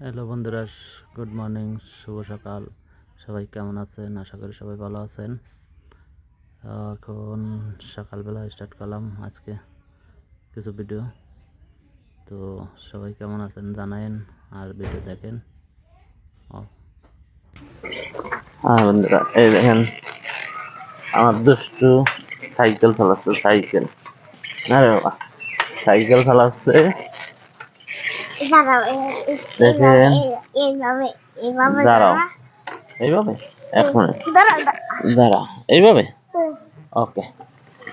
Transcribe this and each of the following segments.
Hello বন্ধুরা, good morning, শুভ সকাল। সবাই কেমন আছেন? আশা করি সবাই ভালো আছেন। এখন সকালবেলা স্টার্ট করলাম আজকে কিছু ভিডিও তো সবাই কেমন আছেন জানায়েন আর ভিডিও দেখেন। হ্যাঁ বন্ধুরা, এই দেখেন, আমার দুষ্টু সাইকেল চালাচ্ছে, সাইকেল। সাইকেল চালাচ্ছে। দেখেন। দাঁড়াও। এইভাবে এক মিনিট। দাঁড়া এইভাবে ওকে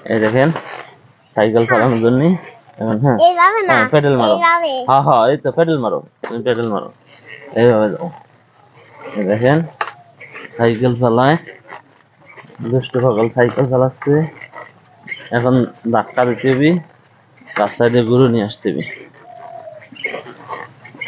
এই দেখেন সাইকেল চালানোর এখন হ্যাঁ হ্যাঁ পেডেল মারো হ্যাঁ হ্যাঁ এই তো পেডেল মারো তুমি পেডেল মারো এইভাবে যাও দেখেন সাইকেল চালায় দুষ্ট সকল সাইকেল চালাচ্ছে এখন ধাক্কা দিতে রাস্তায় দিয়ে গরু নিয়ে আসতে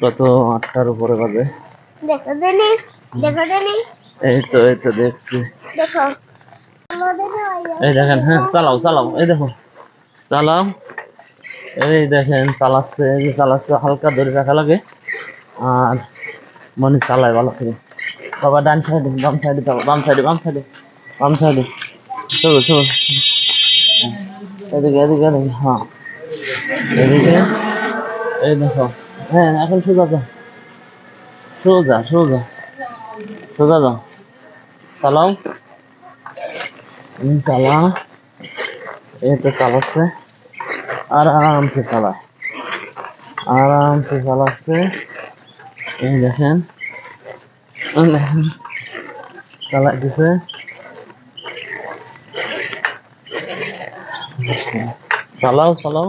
কত আটটার উপরে বাজে। দেখো দেনি দেখো দেনি এই তো এই তো দেখছি। দেখো। এই দেখেন হ্যাঁ চালাও চালাও এই দেখো। চালাও। এই দেখেন চালাচ্ছে এই যে চালাচ্ছে হালকা ধরে রাখা লাগে। আর মনে চালায় ভালো করে। বাবা ডান সাইডে বাম সাইডে বাম সাইডে বাম সাইডে বাম সাইডে চলো চলো। এদিকে এদিকে এদিকে হ্যাঁ। এদিকে এই দেখো। হ্যাঁ এখন সোজা যাও সোজা সোজা। সোজা যাও চালাও চালা তো চালাচ্ছে আরামসে চালায় আরামসে চালাচ্ছে এই দেখেন। দেখেন। চালাইতেছে চালাও চালাও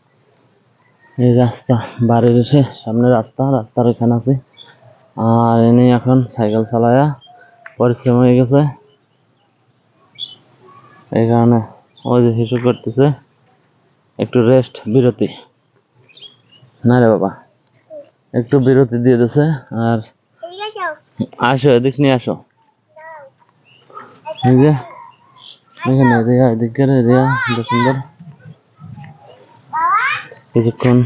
এই রাস্তা বাড়ির এসে সামনে রাস্তা রাস্তার এখানে আছে। আর এনে এখন সাইকেল চালায়া পরিশ্রম হয়ে গেছে। এই কারণে ওই যে হিসু করতেছে একটু রেস্ট বিরতি। না রে বাবা একটু বিরতি দিয়ে দিছে আর আসো এদিক নিয়ে আসো। এই যে এখানে এদিকে রে, রিয়া এত সুন্দর কিছুক্ষণ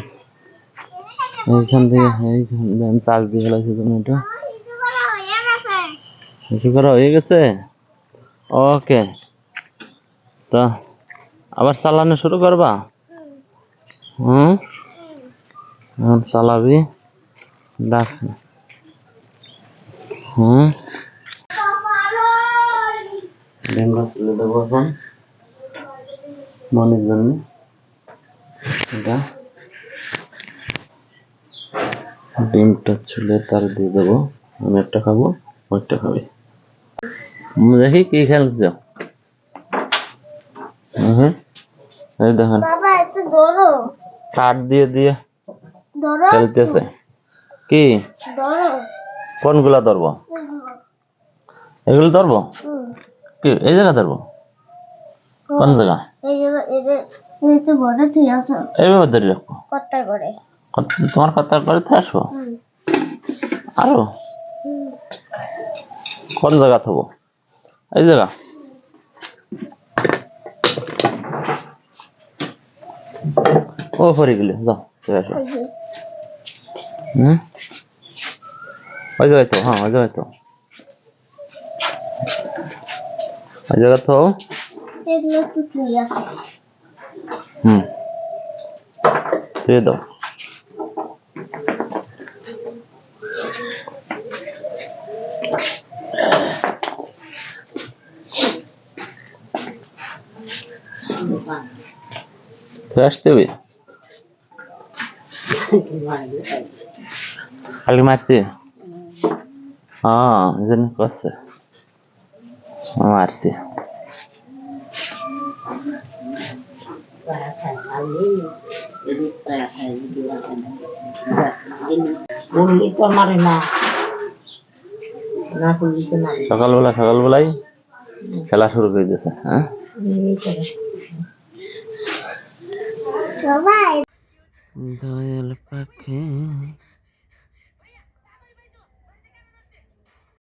এইখান থেকে এইখান চার্জ দিয়ে তুমি এটা কিছু করা হয়ে গেছে? ওকে। তা, আবার চালানো শুরু করবা? হুম? চালাবি। ডাক। হুম? তুলে দেবো এখন। মনের জন্য। এটা। ডিমটা ছুলে তার দিয়ে দেবো। আমি একটা খাব ওইটা খাবে। দেখি কি খেলছো। এই দেখেন। বাবা একটু ধরো। কাঠ দিয়ে দিয়ে ধরো খেলতেছে। কি? ধরো। কোনগুলা ধরবো? এগুলো ধরবো? কি এই জায়গা ধরবো? কোন জায়গা এই এইভাবে ধরে রাখব কত্তা করে তোমার কথা করে তো আসব? আরও? কোন জায়গা থবো? এই জায়গা। ও পরে গেলে যাও চলে আসো। হুম? ওই জায়গায় তো হ্যাঁ ওই জায়গায় তো ওই জায়গা তো এগুলো একটু ঠিক আছে হুম দিয়ে দাও তুই আসতে হবে কালকে মারছি হ্যাঁ এই জন্য করছে মারছি করলি তো মারে না না করলি তো মারে সকালবেলা সকালবেলাই খেলা শুরু করে দিয়েছে হ্যাঁ? দয়াল পাখি